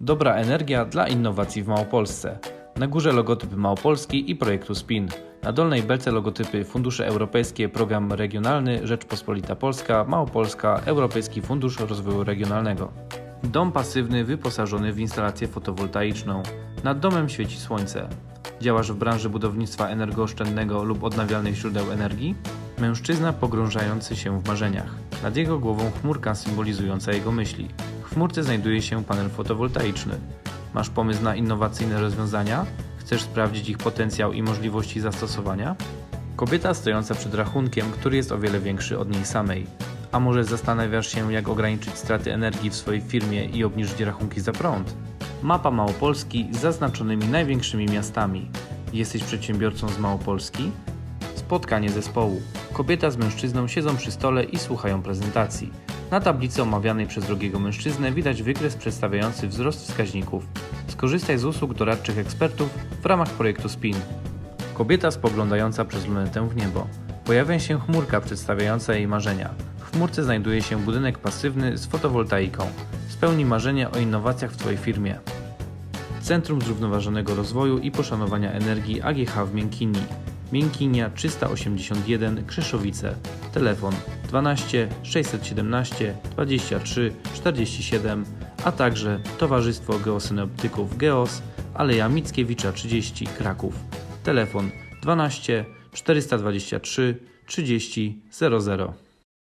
Dobra energia dla innowacji w Małopolsce. Na górze logotyp Małopolski i projektu SPIN. Na dolnej belce logotypy Fundusze Europejskie, Program Regionalny, Rzeczpospolita Polska, Małopolska, Europejski Fundusz Rozwoju Regionalnego. Dom pasywny wyposażony w instalację fotowoltaiczną. Nad domem świeci słońce. Działasz w branży budownictwa energooszczędnego lub odnawialnych źródeł energii? Mężczyzna pogrążający się w marzeniach. Nad jego głową chmurka symbolizująca jego myśli. W chmurce znajduje się panel fotowoltaiczny. Masz pomysł na innowacyjne rozwiązania? Chcesz sprawdzić ich potencjał i możliwości zastosowania? Kobieta stojąca przed rachunkiem, który jest o wiele większy od niej samej. A może zastanawiasz się, jak ograniczyć straty energii w swojej firmie i obniżyć rachunki za prąd? Mapa Małopolski z zaznaczonymi największymi miastami. Jesteś przedsiębiorcą z Małopolski? Spotkanie zespołu. Kobieta z mężczyzną siedzą przy stole i słuchają prezentacji. Na tablicy omawianej przez drugiego mężczyznę widać wykres przedstawiający wzrost wskaźników. Skorzystaj z usług doradczych ekspertów w ramach projektu SPIN. Kobieta spoglądająca przez lunetę w niebo. Pojawia się chmurka przedstawiająca jej marzenia. W chmurce znajduje się budynek pasywny z fotowoltaiką. Spełni marzenie o innowacjach w Twojej firmie. Centrum Zrównoważonego Rozwoju i Poszanowania Energii AGH w Miękini. Miękinia 381 Krzeszowice. Telefon 12 617 23 47, a także Towarzystwo Geosynoptyków Geos, Aleja Mickiewicza 30 Kraków. Telefon 12 423 30 00.